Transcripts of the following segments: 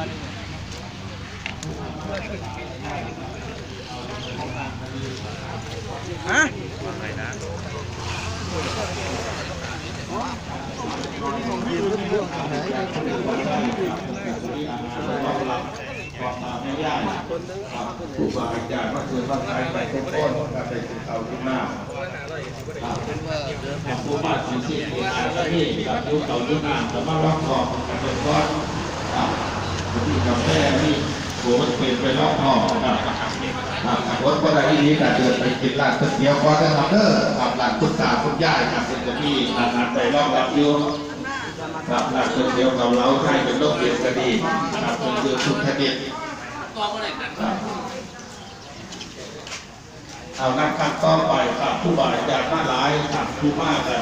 ตัวหนึงฮะครูบาอาจารย์มาคือว่าใครไปทุกคนก็ไปถึงเขาขึ้นมาครูบาสิสิอาชีพกับยุคเก่ายุคนานแต่ว่าล็อกคอกันเป็นก้อน ที่กาแฟนี่โหมันเปลี่ยนไปล็อกคอครับรถก็ได้ที่นี้แต่เดินไปกินร้านก๋วยเตี๋ยวก็ได้ทำเด้อครับร้านคุณตาคุณยายครับเป็นจะมีอาหารไปรอบรับอยู่ครับร้านก๋วยเตี๋ยวเกาเหลาไทยเป็นโรคเรียนก็ดีครับเป็นคือสุขคติเอานักขัดต่อไปครับผู้บาอาจารย์มาหลายครับผู้มากครั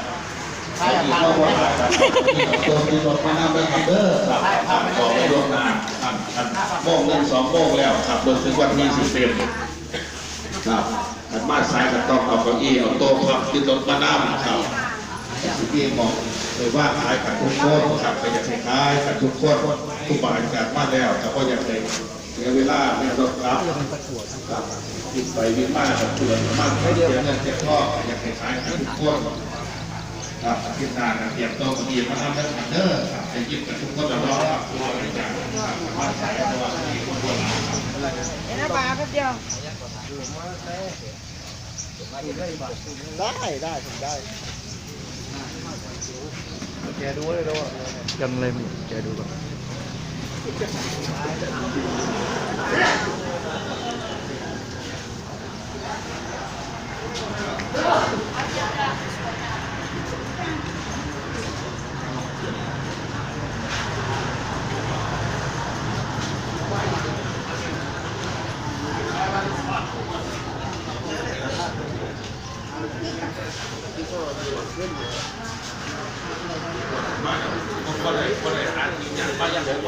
บที่เข้าว่าหลายครับตัวที่รถมานั่งไปขับเด้อครับครับขอไปร่วงานครับครับโมงหนึ่งสองโมงแล้วครับโดยถึงวันที่สิบเอ็ดครับขันมาสายก็ต้องเอาเก้าอี้เอาโต๊ะครับที่รถมานั่งครับสิบเอ็ดบอกเลยว่าขายกับทุกคนครับไปอยากให้ขายกับทุกคนผู้บาอาจารย์มาแล้วแต่ก็อยากให้เสียเวลาเนี่ยรถครับครับกินไปวิมากครับเพื่อนมากเสียเงินเสียทออยากให้ขายให้ทุกคน ครับพิจารณาเตรียมโต๊ะเตรียมมาทำเรื่องเด้อครับให้ยิบกับทุกคนแล้วรอครับตัวบริจาคครับมาใช้ตัวที่คนคนละครับเห็นนะปลาแป๊บเดียวได้ได้ผมได้แกดูเลยดูยังเลยมันแกดูก่อน คนเลยคนเลยอ่านอย่างมาอย่างผมเ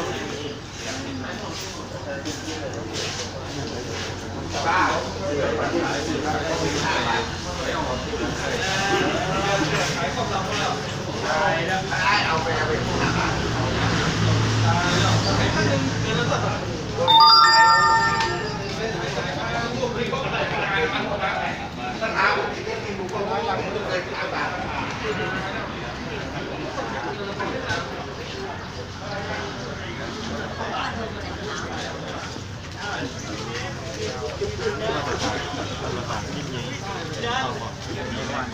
วัน